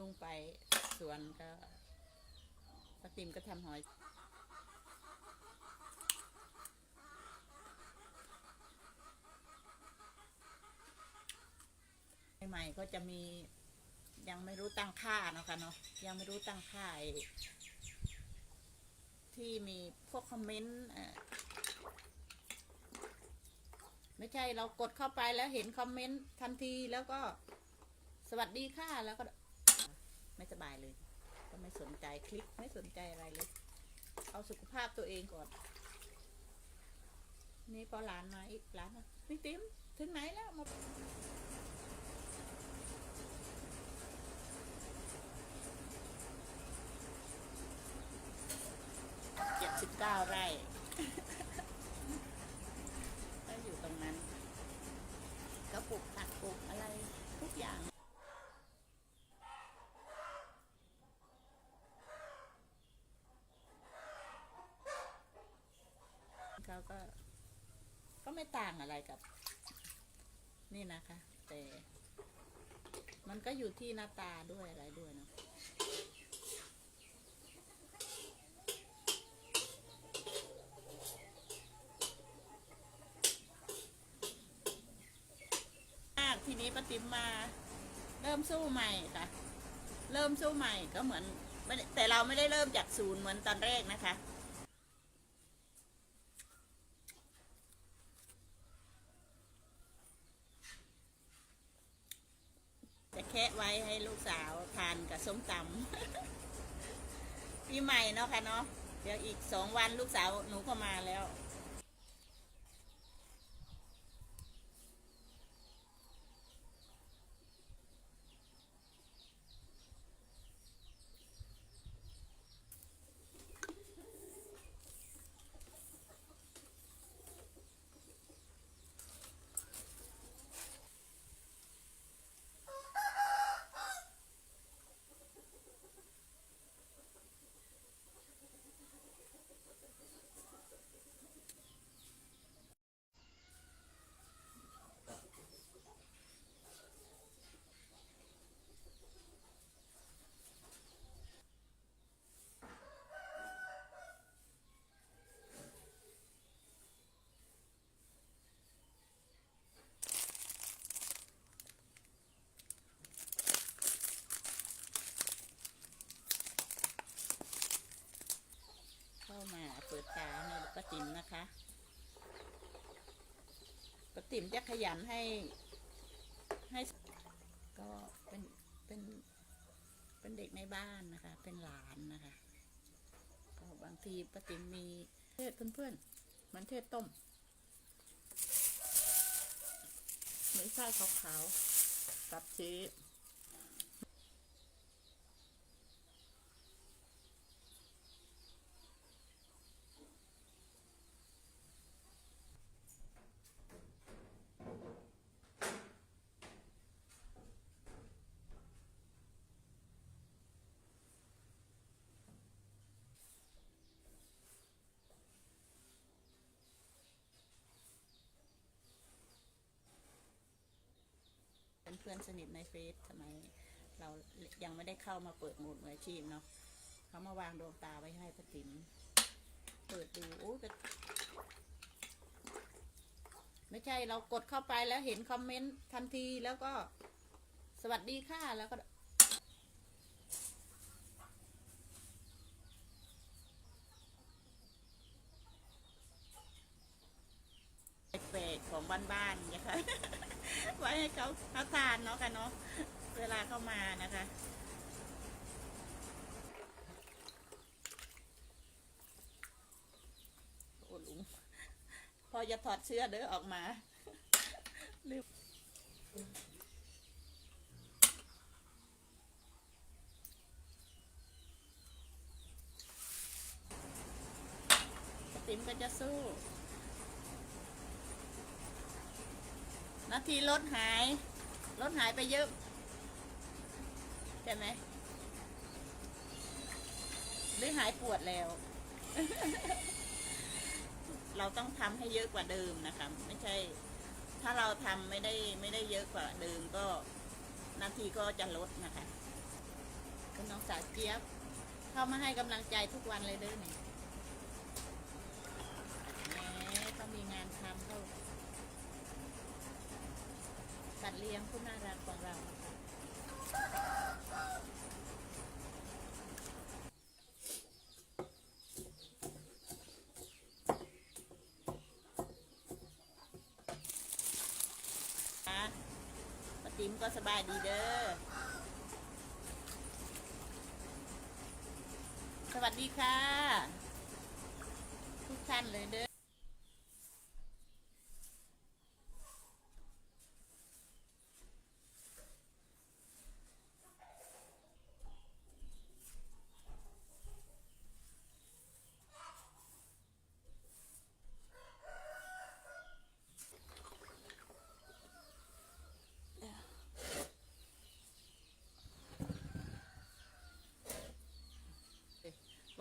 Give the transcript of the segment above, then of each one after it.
ลุงไปสวนก็ป้าติมก็ทำหอย ใหม่ๆก็จะมียังไม่รู้ตั้งค่าเนาะค่ะเนาะยังไม่รู้ตั้งค่าที่มีพวกคอมเมนต์ไม่ใช่เรากดเข้าไปแล้วเห็นคอมเมนต์ทันทีแล้วก็สวัสดีค่ะแล้วก็ ไม่สบายเลย ก็ไม่สนใจคลิกไม่สนใจอะไรเลย เอาสุขภาพตัวเองก่อน นี่พอหลานมาอีกหลานมาพี่ติ๋มถึงไหนแล้วมาเจ็ดสิบเก้าไร่ก็อยู่ตรงนั้น ก็ปลูกผักปลูกอะไรทุกอย่าง เขาก็ ก็ไม่ต่างอะไรกับ นี่นะคะ แต่ มันก็อยู่ที่หน้าตาด้วยอะไรด้วยเนาะมากทีนี้ป้าติ๋มมาเริ่มสู้ใหม่ค่ะ เริ่มสู้ใหม่ก็เหมือนแต่เราไม่ได้เริ่มจากศูนย์เหมือนตอนแรกนะคะแคะไว้ให้ ลูกสาวทานกับส้มตำปีใหม่เนาะค่ะเนาะเดี๋ยวอีกสองวันลูกสาวหนูก็มาแล้ว ติ๋มนะคะป้าติ๋มจะขยันให้ให้ก็เป็นเป็นเป็นเด็กในบ้านนะคะ เป็นหลานนะคะ ก็บางทีป้าติ๋มมีเทศเพื่อนๆเหมือนเทศต้มเหมือนไส้ขาวๆกับชีส พื่อนสนิทในเฟซทำไมเรายังไม่ได้เข้ามาเปิดโหมดมืออาชีพเนาะเขามาวางดวงตาไว้ให้ป้าติ๋มเปิดดูโอ้ก็ไม่ใช่เรากดเข้าไปแล้วเห็นคอมเมนต์ทันทีแล้วก็สวัสดีค่ะแล้วก็ แปลกๆของบ้านๆนะคะ ไว้ ให้เขาเขาทานเนาะกันเนาะเวลาเข้ามานะคะโอ้ลุงพอจะถอดเสื้อเด้อออกมาลืมติ๋มก็จะสู้ นาทีรถหาย รถหายไปเยอะใช่ไหมหรือหายปวดแล้ว เราต้องทำให้เยอะกว่าเดิมนะคะ ไม่ใช่ ถ้าเราทำไม่ได้ไม่ได้เยอะกว่าเดิมก็นาทีก็จะลดนะคะคุณน้องสาวเจี๊ยบ เข้ามาให้กำลังใจทุกวันเลยเด้อเนี่ยแหมต้องมีงานทำเขา สัตว์เลี้ยงผู้น่ารักของเรานะคะอะป้าติ๋มก็สบายดีเด้อ สวัสดีค่ะ ทุกท่านเลยเด้อ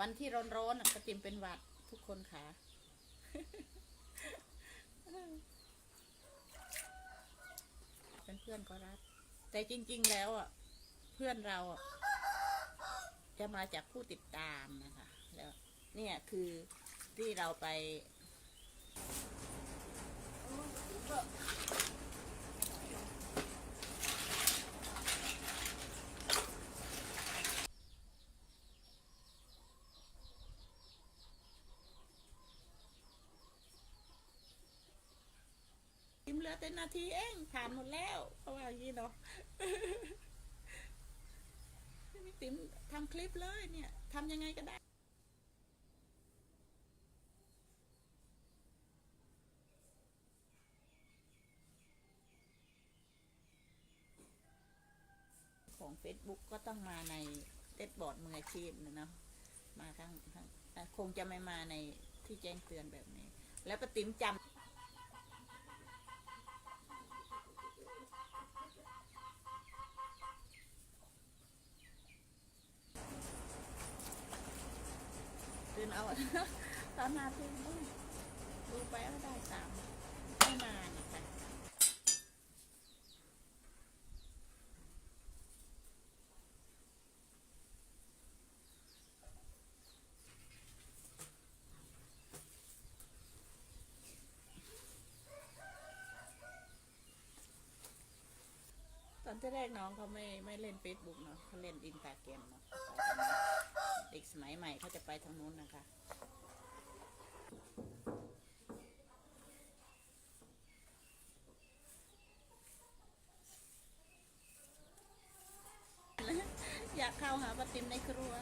วันที่ร้อนๆน่ะกระติมเป็นหวัดทุกคนค่ะเป็นเพื่อนก็รักแต่จริง ๆ แล้วอะ เพื่อนเราอะจะมาจากผู้ติดตามนะคะ แล้ว เนี่ยคือที่เราไป ติมเหลือแต่นาทีเองผ่านหมดแล้วเพราะว่าอย่างนี้เนาะพี่ติ๋มทำคลิปเลยเนี่ยทำยังไงก็ได้ของ Facebook ก็ต้องมาในเต็ดบอร์ดมืออาชีพนะเนาะมาทั้งทั้งอ่คงจะไม่มาในที่แจ้งเตือนแบบนี้ แล้วปติ๋มจำ เอา ตอนนาทีดูดูไปเอาได้สามไม่มานะคะตอนที่แรกน้องเขาไม่ไม่เล่นเฟซบุ๊กเนาะเขาเล่นอินสตาแกรมเนาะ เด็กสมัยใหม่เขาจะไปทางนู้นนะคะ อยากเข้าหาปาติมในครัว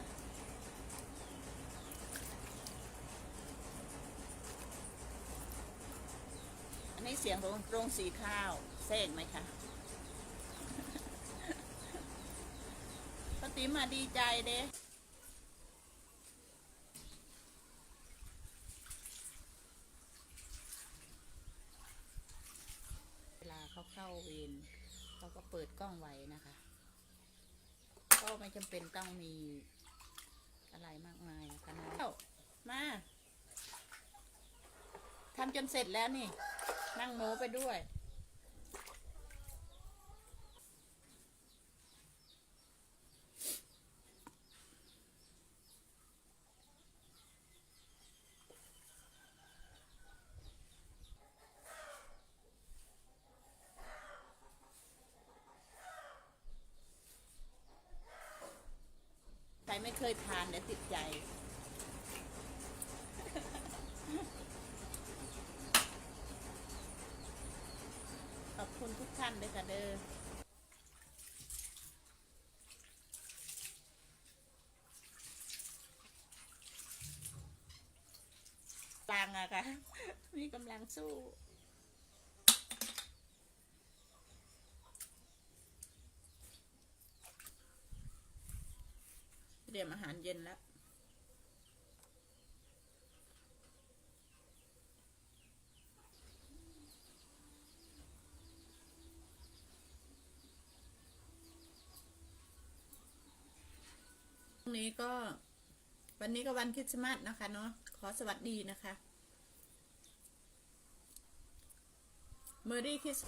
อันนี้เสียงโรงโรงสีข้าวเส้นไหมคะปาติมมาดีใจเด้ เวลา เขาเวรเราก็เปิดกล้องไว้นะคะ ก็ไม่จำเป็นต้องมีอะไรมากมายนะคะน้องเอ้ามาทำจนเสร็จแล้วนี่ นั่งโม้ไปด้วย ไม่เคยทานเดี๋ยวติดใจ ขอบคุณทุกท่านเลยค่ะเด้อตังอะค่ะ มีกำลังสู้ เตรียมอาหารเย็นแล้วพรุ่งนี้ก็วันนี้ก็วันคริสต์มาสนะคะเนาะ ขอสวัสดีนะคะ เมอรี่คริส